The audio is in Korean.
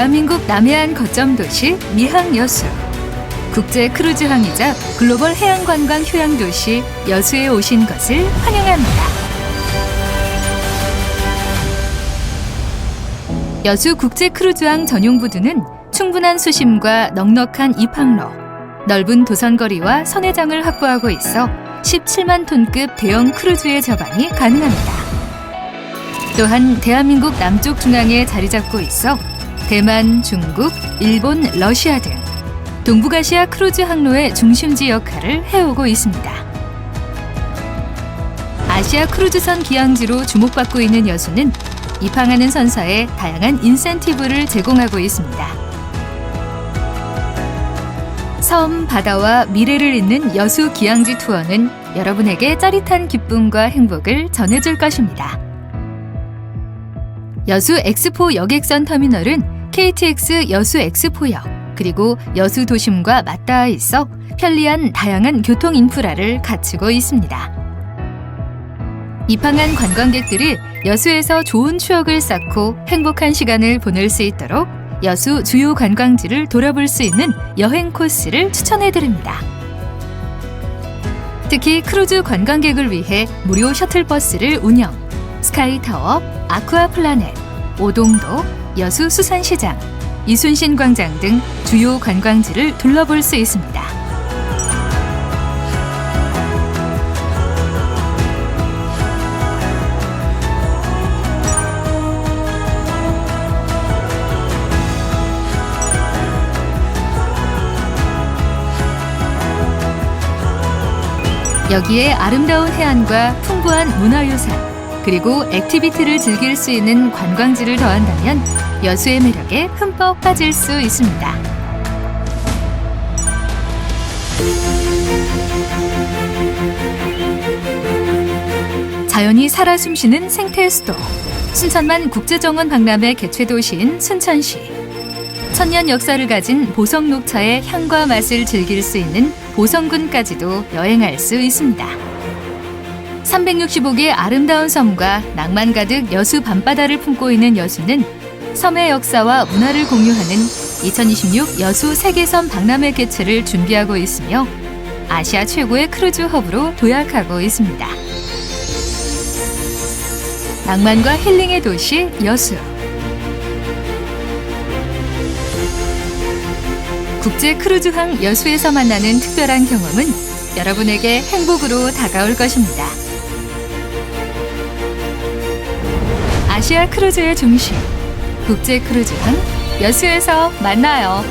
대한민국 남해안 거점 도시 미항 여수. 국제 크루즈 항이자 글로벌 해양 관광 휴양 도시 여수에 오신 것을 환영합니다. 여수 국제 크루즈항 전용 부두는 충분한 수심과 넉넉한 입항로, 넓은 도선거리와 선회장을 확보하고 있어 17만 톤급 대형 크루즈의 접안이 가능합니다. 또한 대한민국 남쪽 중앙에 자리 잡고 있어 대만, 중국, 일본, 러시아 등 동북아시아 크루즈 항로의 중심지 역할을 해오고 있습니다. 아시아 크루즈선 기항지로 주목받고 있는 여수는 입항하는 선사에 다양한 인센티브를 제공하고 있습니다. 섬, 바다와 미래를 잇는 여수 기항지 투어는 여러분에게 짜릿한 기쁨과 행복을 전해줄 것입니다. 여수 엑스포 여객선 터미널은 KTX 여수 엑스포역 그리고 여수 도심과 맞닿아 있어 편리한 다양한 교통 인프라를 갖추고 있습니다. 입항한 관광객들이 여수에서 좋은 추억을 쌓고 행복한 시간을 보낼 수 있도록 여수 주요 관광지를 돌아볼 수 있는 여행 코스를 추천해 드립니다. 특히 크루즈 관광객을 위해 무료 셔틀버스를 운영, 스카이타워, 아쿠아플라넷, 오동도, 여수 수산시장, 이순신 광장 등 주요 관광지를 둘러볼 수 있습니다. 여기에 아름다운 해안과 풍부한 문화유산, 그리고 액티비티를 즐길 수 있는 관광지를 더한다면 여수의 매력에 흠뻑 빠질 수 있습니다. 자연이 살아 숨쉬는 생태 수도 순천만 국제정원 박람회 개최 도시인 순천시 천년 역사를 가진 보성 녹차의 향과 맛을 즐길 수 있는 보성군까지도 여행할 수 있습니다. 365개 아름다운 섬과 낭만 가득 여수 밤바다를 품고 있는 여수는 섬의 역사와 문화를 공유하는 2026 여수 세계섬 박람회 개최를 준비하고 있으며 아시아 최고의 크루즈 허브로 도약하고 있습니다. 낭만과 힐링의 도시 여수. 국제 크루즈항 여수에서 만나는 특별한 경험은 여러분에게 행복으로 다가올 것입니다. 아시아 크루즈의 중심, 국제 크루즈항 여수에서 만나요.